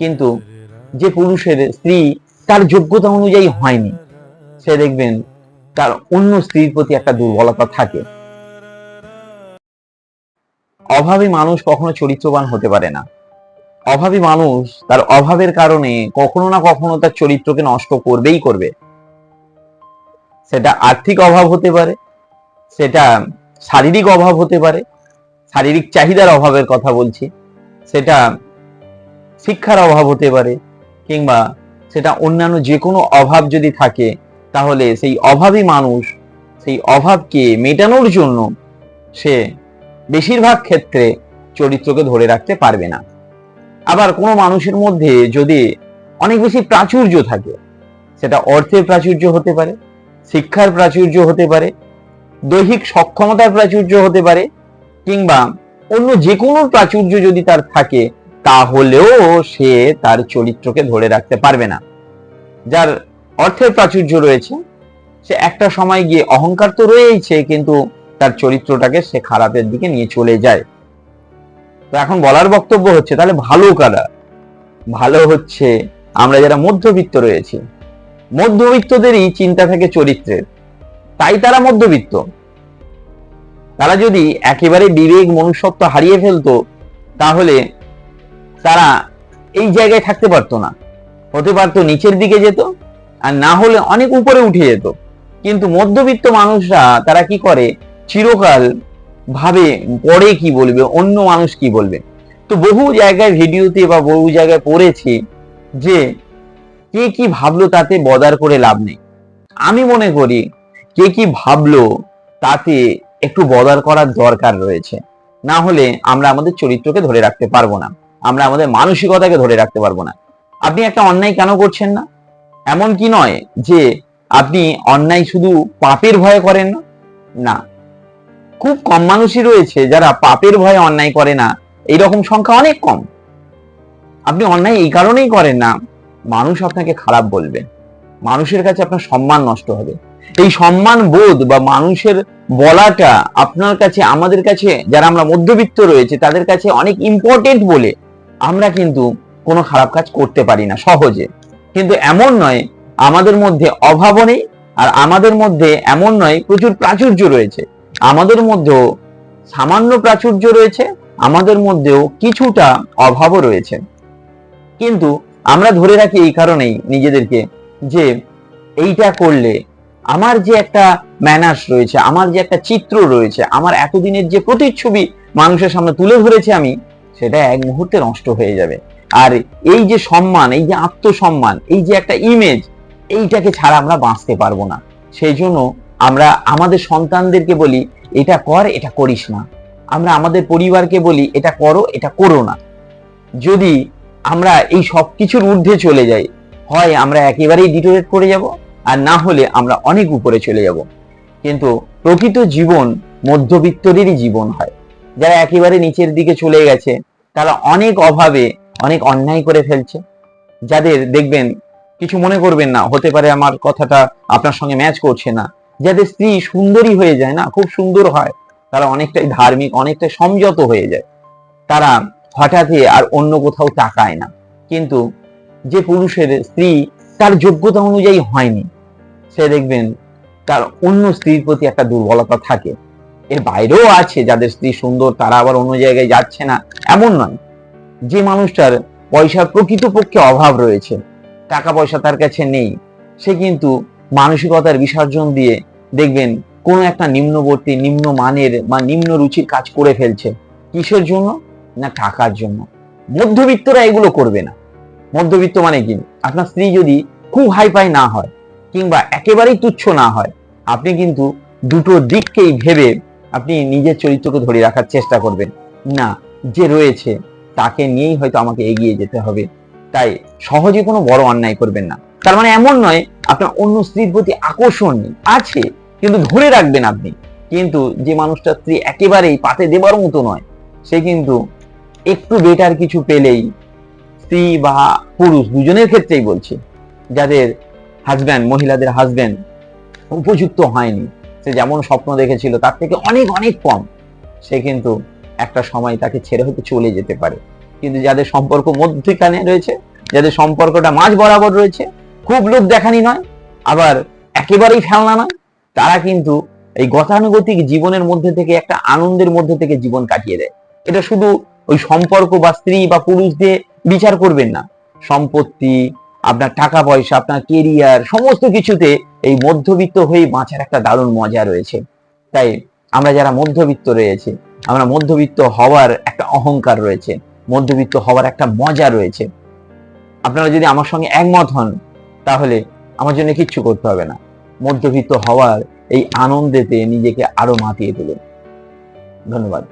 কিন্তু যে পুরুষের স্ত্রী তার যোগ্যতা অনুযায়ী হয়নি, সে দেখবেন তার অন্য স্ত্রীর প্রতি একটা দুর্বলতা থাকে। অভাবী মানুষ কখনো চরিত্রবান হতে পারে না। অভাবী মানুষ তার অভাবের কারণে কখনো না কখনো তার চরিত্রকে নষ্ট করবেই করবে। সেটা আর্থিক অভাব হতে পারে, সেটা শারীরিক অভাব হতে পারে, শারীরিক চাহিদার অভাবের কথা বলছি, সেটা শিক্ষার অভাব হতে পারে, কিংবা সেটা অন্যান্য যে কোনো অভাব যদি থাকে, তাহলে সেই অভাবী মানুষ, সেই অভাবকে মেটানোর জন্য সে বেশিরভাগ ক্ষেত্রে চরিত্রকে ধরে রাখতে পারবে না। আবার কোনো মানুষের মধ্যে যদি অনেক বেশি প্রাচুর্য থাকে, সেটা অর্থের প্রাচুর্য হতে পারে, শিক্ষার প্রাচুর্য হতে পারে, দৈহিক সক্ষমতার প্রাচুর্য হতে পারে, কিংবা অন্য যে কোনো প্রাচুর্য যদি তার থাকে তাহলেও সে তার চরিত্রকে ধরে রাখতে পারবে না। যার অর্থের প্রাচুর্য রয়েছে, সে একটা সময় গিয়ে অহংকার তো রয়েইছে, কিন্তু তার চরিত্রটাকে সে খারাপের দিকে নিয়ে চলে যায়। তো এখন বলার বক্তব্য হচ্ছে, তাহলে ভালো কারা? ভালো হচ্ছে, আমরা যারা মধ্যবিত্ত রয়েছি, মধ্যবিত্তদেরই চিন্তা থাকে চরিত্রের। তাই তারা মধ্যবিত্ত। তারা যদি একেবারে বিবেক মনুষ্যত্ব হারিয়ে ফেলতো, তাহলে তারা এই জায়গায় থাকতে পারতো না। হতে পারতো নিচের দিকে যেত আর না হলে অনেক উপরে উঠে যেত। কিন্তু মধ্যবিত্ত মানুষরা তারা কি করে? চিরকাল ভাবে, পরে কি বলবে? অন্য মানুষ কি বলবে? তো বহু জায়গায় ভিডিওতে বা বহু জায়গায় পড়েছি যে কে কি ভাবলো তাতে বদার করে লাভ নেই। আমি মনে করি কে কি ভাবলো তাতে একটু বদার করার দরকার রয়েছে। না হলে আমরা আমাদের চরিত্রকে ধরে রাখতে পারব না। আমরা আমাদের মানসিকতাকে ধরে রাখতে পারব না। আপনি একটা অন্যায় কেন করছেন না? এমন কি নয় যে আপনি অন্যায় শুধু পাপের ভয়ে করেন না? না। খুব কম মানুষই রয়েছে যারা পাপের ভয়ে অন্যায় করে না। এইরকম সংখ্যা অনেক কম। আপনি অন্যায় এই কারণেই করেন না, মানুষ আপনাকে খারাপ বলবে। মানুষের কাছে আপনার সম্মান নষ্ট হবে। এই সম্মান বোধ বা মানুষের বলাটা আপনার কাছে, আমাদের কাছে, যারা আমরা মধ্যবিত্ত রয়েছে, তাদের কাছে অনেক ইম্পর্টেন্ট বলে আমরা কিন্তু কোনো খারাপ কাজ করতে পারি না, সহজে। কিন্তু এমন নয়, আমাদের মধ্যে অভাবও নেই, আর আমাদের মধ্যে এমন নয়, প্রচুর প্রাচুর্য রয়েছে। আমাদের মধ্যেও সামান্য প্রাচুর্য রয়েছে, আমাদের মধ্যেও কিছুটা অভাবও রয়েছে। কিন্তু আমরা ধরে রাখি এই কারণেই নিজেদেরকে যে এইটা করলে আমার যে একটা ম্যানার্স রয়েছে, আমার যে একটা চিত্র রয়েছে, আমার এতদিনের যে প্রতিচ্ছবি মানুষের সামনে তুলে ধরেছে আমি সেটা এক মুহূর্তে নষ্ট হয়ে যাবে। আর এই যে সম্মান, এই যে আত্মসম্মান, এই যে একটা ইমেজ এইটাকে ছাড়া আমরা বাঁচতে পারব না। সেই জন্য আমরা আমাদের সন্তানদেরকে বলি, এটা কর, এটা করিস না। আমরা আমাদের পরিবারকে বলি, এটা করো এটা করো না। যদি আমরা এই সব কিছুর ঊর্ধ্বে চলে যাই, হয় আমরা একেবারেই ডিটোরেট করে যাব, আর না হলে আমরা অনেক উপরে চলে যাব। কিন্তু প্রকৃত জীবন মধ্যবিত্তরেরই জীবন হয়। যারা একেবারে নিচের দিকে চলে গেছে তারা অনেক অভাবে অনেক অন্যায় করে ফেলছে। যাদের দেখবেন, কিছু মনে করবেন না, হতে পারে আমার কথাটা আপনার সঙ্গে ম্যাচ করছে না। যাদের স্ত্রী সুন্দরী হয়ে যায় না, খুব সুন্দর হয়, তারা অনেকটাই ধার্মিক, অনেকটাই সংযত হয়ে যায়। তারা হঠাৎই আর অন্য কোথাও তাকায় না। কিন্তু যে পুরুষের স্ত্রী তার যোগ্যতা অনুযায়ী হয়নি, সে দেখবেন তার অন্য স্ত্রীর প্রতি একটা দুর্বলতা থাকে। এর বাইরেও আছে যাদের স্ত্রী সুন্দর, তারা আবার অন্য জায়গায় যাচ্ছে না। এমন নয়। যে মানুষটার পয়সার প্রকৃতপক্ষে অভাব রয়েছে টাকা পয়সা তার কাছে নেই, সে কিন্তু মানসিকতার বিসর্জন দিয়ে দেখবেন কোনো একটা নিম্নবর্তী, নিম্ন মানের বা নিম্ন রুচির কাজ করে ফেলছে। কিসের জন্য? না টাকার জন্য। মধ্যবিত্তরা এগুলো করবে না। মধ্যবিত্ত মানে কি? আপনার স্ত্রী যদি খুব হাই পাই না হয় কিংবা একেবারেই তুচ্ছ না হয়, আপনি কিন্তু দুটো দিককেই ভেবে আপনি নিজের চরিত্রকে ধরে রাখার চেষ্টা করবেন। না, যে রয়েছে, তাকে নিয়েই হয়তো আমাকে এগিয়ে যেতে হবে। তাই সহজে কোনো বড় অন্যায় করবেন না। তার মানে এমন নয়, আপনার অন্য স্ত্রীর প্রতি আকর্ষণ আছে, কিন্তু ধরে রাখবেন আপনি। কিন্তু যে মানুষটার স্ত্রী একেবারেই পাতে দেবার মতো নয়, সে কিন্তু একটু বেটার কিছু পেলেই স্ত্রী বা পুরুষ দুজনের ক্ষেত্রেই বলছে, যাদের হাজব্যান্ড মহিলাদের হাজব্যান্ড উপযুক্ত হয়নি। সে যেমন স্বপ্ন দেখেছিল, তার থেকে অনেক অনেক কম। সে কিন্তু একটা সময় তাকে ছেড়ে হয়তো চলে যেতে পারে। কিন্তু যাদের সম্পর্ক মধ্যখানে রয়েছে, যাদের সম্পর্কটা মাঝ বরাবর রয়েছে, খুব লোক দেখানি নয়, আবার একেবারেই ফেলনা নয়, তারা কিন্তু এই গতানুগতিক জীবনের মধ্যে থেকে, একটা আনন্দের মধ্যে থেকে জীবন কাটিয়ে দেয়। এটা শুধু ওই সম্পর্ক বা স্ত্রী বা পুরুষ দিয়ে বিচার করবেন না। সম্পত্তি আপনার টাকা পয়সা, আপনার কেরিয়ার সমস্ত কিছুতে এই মধ্যবিত্ত হয়ে বাঁচার একটা দারুণ মজা রয়েছে। তাই আমরা যারা মধ্যবিত্ত রয়েছে, আমরা মধ্যবিত্ত হওয়ার একটা অহংকার রয়েছে, মধ্যবিত্ত হওয়ার একটা মজা রয়েছে। আপনারা যদি আমার সঙ্গে একমত হন, তাহলে আমার জন্য কিচ্ছু করতে হবে না। মধ্যবিত্ত হওয়ার এই আনন্দেতে নিজেকে আরও মাতিয়ে তুলুন। ধন্যবাদ।